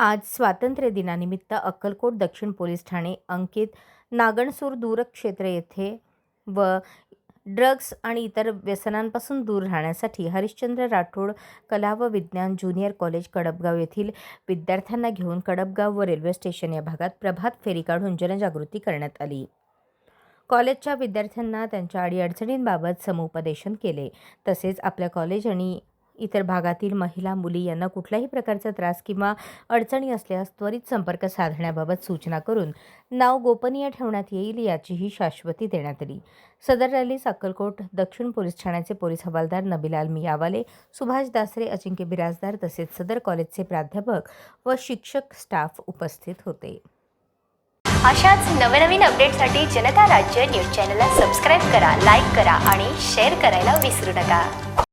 आज स्वातंत्र्य दिनानिमित्त अक्कलकोट दक्षिण पोलीस ठाणे अंकित नागणसूर दूरक्षेत्र येथे व ड्रग्स आणि इतर व्यसनांपासून दूर राहण्यासाठी हरिश्चंद्र राठोड कला व विज्ञान ज्युनियर कॉलेज कडपगाव येथील विद्यार्थ्यांना घेऊन कडपगाव व रेल्वे स्टेशन या भागात प्रभात फेरी काढून जनजागृती करण्यात आली. कॉलेजच्या विद्यार्थ्यांना त्यांच्या अडीअडचणींबाबत समुपदेशन केले. तसेच आपल्या कॉलेज आणि इतर भागातील महिला मुली यांना कुठल्याही प्रकारचा त्रास किंवा अडचणी असल्यास त्वरित संपर्क साधण्याबाबत सूचना करून नाव गोपनीय ठेवण्यात येईल याचीही शाश्वती देण्यात आली. सदर रॅलीस अक्कलकोट दक्षिण पोलीस ठाण्याचे पोलीस हवालदार नबिलाल मियावाले सुभाष दासरे अजिंक्य बिराजदार तसेच सदर कॉलेजचे प्राध्यापक व शिक्षक स्टाफ उपस्थित होते. अशाच नवनवीन अपडेटसाठी जनता राज्य न्यूज चॅनलला सबस्क्राईब करा लाईक करा आणि शेअर करायला विसरू नका.